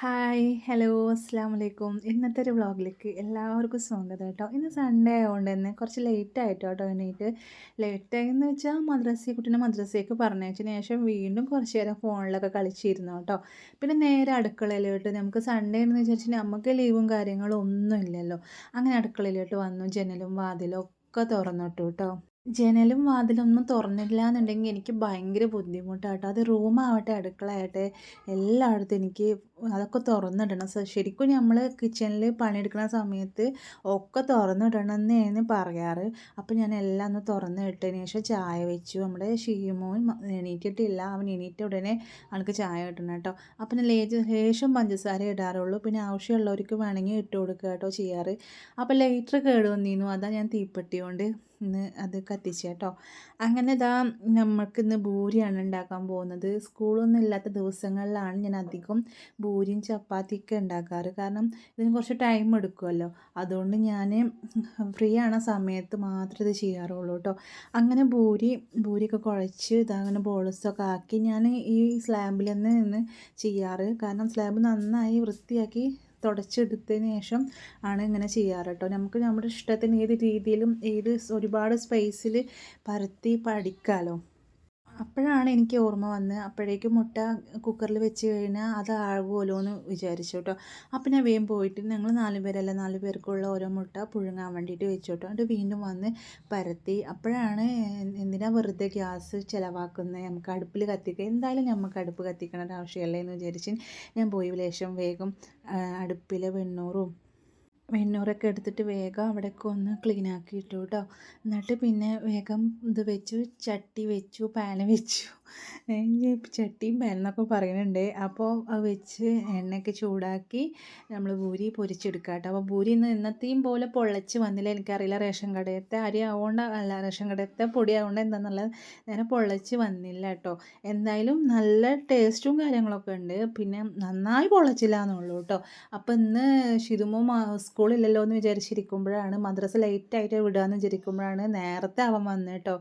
Hi hello അസ്സാം വലൈക്കും ഇന്നത്തെ ഒരു വ്ളോഗിലേക്ക് എല്ലാവർക്കും സ്വാഗതം കേട്ടോ. ഇന്ന് സൺഡേ ആയതുകൊണ്ട് തന്നെ കുറച്ച് ലേറ്റ് ആയിട്ടോ കേട്ടോ എണീറ്റ്. ലേറ്റായി എന്ന് വെച്ചാൽ മദ്രസ കുട്ടീനെ മദ്രസയ്ക്ക് പറഞ്ഞതിന് ശേഷം വീണ്ടും കുറച്ച് നേരം ഫോണിലൊക്കെ കളിച്ചിരുന്നു കേട്ടോ പിന്നെ നേരെ അടുക്കളയിലോട്ട് നമുക്ക് സൺഡേ എന്ന് വിചാരിച്ചാൽ നമുക്ക് ലീവും കാര്യങ്ങളും ഒന്നും ഇല്ലല്ലോ. അങ്ങനെ അടുക്കളയിലോട്ട് വന്നു. ജനലും വാതിലും ഒക്കെ തുറന്നിട്ടു കേട്ടോ ജനലും വാതിലൊന്നും തുറന്നില്ല എന്നുണ്ടെങ്കിൽ എനിക്ക് ഭയങ്കര ബുദ്ധിമുട്ടാട്ടോ അത് റൂമാവട്ടെ അടുക്കളയാവട്ടെ എല്ലായിടത്തും എനിക്ക് അതൊക്കെ തുറന്നിടണം. ശരിക്കും നമ്മൾ കിച്ചണിൽ പണിയെടുക്കുന്ന സമയത്ത് ഒക്കെ തുറന്നിടണം എന്നാണ് പറയാറ്. അപ്പോൾ ഞാൻ എല്ലാം ഒന്ന് തുറന്നിട്ടതിന് ശേഷം ചായ വെച്ചു. നമ്മുടെ ഷീമോൻ എണീറ്റിട്ടില്ല. അവൻ എണീറ്റ ഉടനെ ആൾക്ക് ചായ കിട്ടണം കേട്ടോ. അപ്പം ലേറ്റ് ലേശം പഞ്ചസാര ഇടാറുള്ളൂ. പിന്നെ ആവശ്യമുള്ളവർക്ക് വേണമെങ്കിൽ ഇട്ട് കൊടുക്കുക കേട്ടോ ചെയ്യാറ്. അപ്പോൾ ലൈറ്റർ കേട് വന്നിരുന്നു. അതാ ഞാൻ തീപ്പെട്ടി കൊണ്ട് ഇന്ന് അത് കത്തിച്ചു കേട്ടോ. അങ്ങനെ ഇതാ നമ്മൾക്ക് ഇന്ന് ഭൂരിയാണ് ഉണ്ടാക്കാൻ പോകുന്നത്. സ്കൂളൊന്നും ഇല്ലാത്ത ദിവസങ്ങളിലാണ് ഞാൻ അധികം ഭൂരിയും ചപ്പാത്തിയൊക്കെ ഉണ്ടാക്കാറ്. കാരണം ഇതിന് കുറച്ച് ടൈം എടുക്കുമല്ലോ അതുകൊണ്ട് ഞാൻ ഫ്രീ ആണ സമയത്ത് മാത്രമേ ഇത് ചെയ്യാറുള്ളൂ കേട്ടോ അങ്ങനെ ഭൂരി ഭൂരിയൊക്കെ കുഴച്ച് ഇതങ്ങനെ ബോൾസൊക്കെ ആക്കി ഞാൻ ഈ സ്ലാബിൽ തന്നെ നിന്ന് ചെയ്യാറ്. കാരണം സ്ലാബ് നന്നായി വൃത്തിയാക്കി തുടച്ചെടുത്തതിന് ശേഷം ആണ് ഇങ്ങനെ ചെയ്യാറ് കേട്ടോ നമുക്ക് നമ്മുടെ ഇഷ്ടത്തിന് ഏത് രീതിയിലും ഏത് ഒരുപാട് സ്പേസിൽ പരത്തി പഠിക്കാമല്ലോ അപ്പോഴാണ് എനിക്ക് ഓർമ്മ വന്നത്. അപ്പോഴേക്കും മുട്ട കുക്കറിൽ വെച്ച് കഴിഞ്ഞാൽ അത് ആകുമല്ലോ എന്ന് വിചാരിച്ചു കേട്ടോ. അപ്പം ഞാൻ വേഗം പോയിട്ട് ഞങ്ങൾ നാല് പേരല്ല നാല് പേർക്കുള്ള ഓരോ മുട്ട പുഴുങ്ങാൻ വേണ്ടിയിട്ട് വെച്ചു കേട്ടോ. എന്നിട്ട് വീണ്ടും വന്ന് പരത്തി. അപ്പോഴാണ് എന്തിനാ വെറുതെ ഗ്യാസ് ചിലവാക്കുന്നത്? നമുക്ക് അടുപ്പിൽ കത്തിക്കുക എന്തായാലും നമുക്ക് അടുപ്പ് കത്തിക്കേണ്ട ആവശ്യമല്ലേ എന്ന് വിചാരിച്ച് ഞാൻ പോയി ലേശം വേഗം അടുപ്പിലെ വെണ്ണൂറും വെണ്ണൂറൊക്കെ എടുത്തിട്ട് വേഗം അവിടെയൊക്കെ ഒന്ന് ക്ലീൻ ആക്കി ഇട്ടു കേട്ടോ എന്നിട്ട് പിന്നെ വേഗം ഇത് വെച്ചു ചട്ടി വെച്ചു പാന് വെച്ചു. ചട്ടിയും പാനെന്നൊക്കെ പറയുന്നുണ്ട്. അപ്പോൾ അത് വെച്ച് എണ്ണയൊക്കെ ചൂടാക്കി നമ്മൾ ഭൂരി പൊരിച്ചെടുക്കുക കേട്ടോ അപ്പോൾ ഭൂരി ഇന്ന് ഇന്നത്തെയും പോലെ പൊള്ളച്ച് വന്നില്ല. എനിക്കറിയില്ല റേഷൻ കടയത്തെ അരി ആവുകൊണ്ട് അല്ല റേഷൻ കടയത്തെ പൊടി ആവുകൊണ്ട് എന്താണെന്നുള്ളത് നേരെ പൊള്ളച്ച് വന്നില്ല കേട്ടോ എന്തായാലും നല്ല ടേസ്റ്റും കാര്യങ്ങളൊക്കെ ഉണ്ട്. പിന്നെ നന്നായി പൊള്ളച്ചില്ല എന്നുള്ളൂ കേട്ടോ അപ്പോൾ ഇന്ന് ഷിതുമോ സ്കൂളില്ലല്ലോ എന്ന് വിചാരിച്ചിരിക്കുമ്പോഴാണ് മദ്രസ ലേറ്റായിട്ട് വിടുകയെന്ന് വിചാരിക്കുമ്പോഴാണ് നേരത്തെ അവൻ വന്നു കേട്ടോ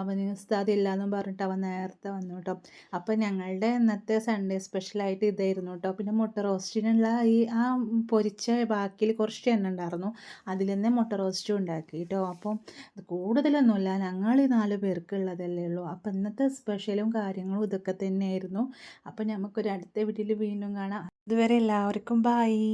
അവന് ഉസ്താദ് എന്നും പറഞ്ഞിട്ട് അവൻ നേരത്തെ വന്നു കേട്ടോ അപ്പോൾ ഞങ്ങളുടെ ഇന്നത്തെ സൺഡേ സ്പെഷ്യലായിട്ട് ഇതായിരുന്നു കേട്ടോ പിന്നെ മുട്ട റോസ്റ്റിനുള്ള ഈ ആ പൊരിച്ച ബാക്കിയിൽ കുറച്ച് എണ്ണ ഉണ്ടായിരുന്നു. അതിൽ തന്നെ മുട്ട റോസ്റ്റും ഉണ്ടാക്കി കേട്ടോ അപ്പം കൂടുതലൊന്നുമില്ല ഞങ്ങൾ ഈ നാല് പേർക്കുള്ളതല്ലേ ഉള്ളൂ. അപ്പം ഇന്നത്തെ സ്പെഷ്യലും കാര്യങ്ങളും ഇതൊക്കെ തന്നെയായിരുന്നു. അപ്പം നമുക്കൊരു അടുത്ത വീട്ടിൽ വീണ്ടും കാണാം. ഇതുവരെ എല്ലാവർക്കും ബായി